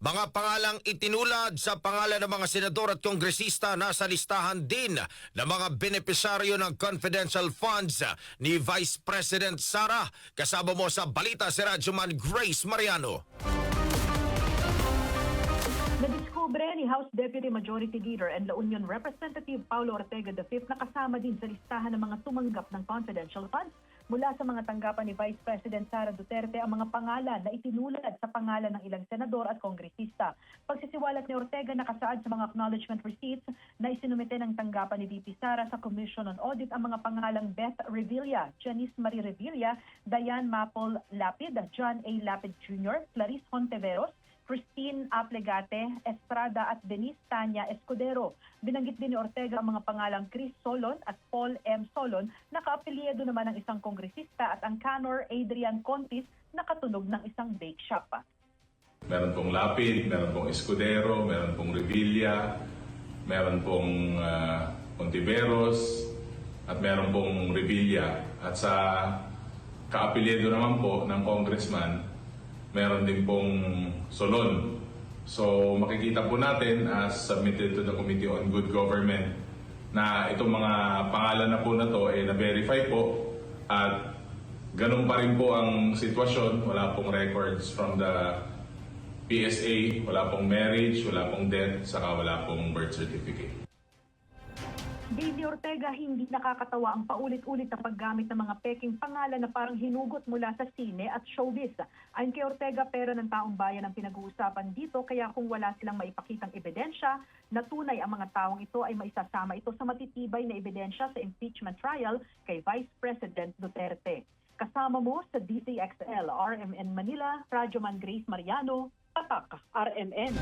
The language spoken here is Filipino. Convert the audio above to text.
Mga pangalang itinulad sa pangalan ng mga senador at kongresista na sa listahan din ng mga benepisaryo ng confidential funds ni Vice President Sara. Kasama mo sa balita si Radyoman Grace Mariano. Nadiskubre ni House Deputy Majority Leader and La Union Representative Paulo Ortega V na kasama din sa listahan ng mga tumanggap ng confidential funds mula sa mga tanggapan ni Vice President Sara Duterte ang mga pangalan na itinulad sa pangalan ng ilang senador at kongresista. Pagsisiwalat ni Ortega nakasaad sa mga acknowledgement receipts na isinumite ng tanggapan ni VP Sara sa Commission on Audit ang mga pangalang Beth Revilla, Janice Marie Revilla, Diane Mapol Lapid, John A. Lapid Jr., Clarice Honteveros, Christine Aplegate, Estrada at Denise Tanya Escudero. Binanggit din ni Ortega ang mga pangalang Chris Solon at Paul M. Solon na kaapelyado naman ng isang kongresista at ang Canor Adrian Contis na katunog ng isang bake shop. Meron pong Lapid, meron pong Escudero, meron pong Revilla, meron pong uh, Ontiveros, at meron pong Revilla. At sa kaapelyedo naman po ng congressman, meron din pong Solon. So makikita po natin as submitted to the Committee on Good Government na itong mga pangalan na po na to ay na-verify po at ganun pa rin po ang sitwasyon. Wala pong records from the PSA, wala pong marriage, wala pong death, saka wala pong birth certificate. Daisy Ortega hindi nakakatawa ang paulit-ulit na paggamit ng mga peking pangalan na parang hinugot mula sa sine at showbiz. Ayon kay Ortega, pera ng taong bayan ang pinag-uusapan dito kaya kung wala silang maipakitang ebidensya na tunay ang mga taong ito ay maisasama ito sa matitibay na ebidensya sa impeachment trial kay Vice President Duterte. Kasama mo sa DCXL, RMN Manila, Radyoman Grace Mariano, Patak, RMN.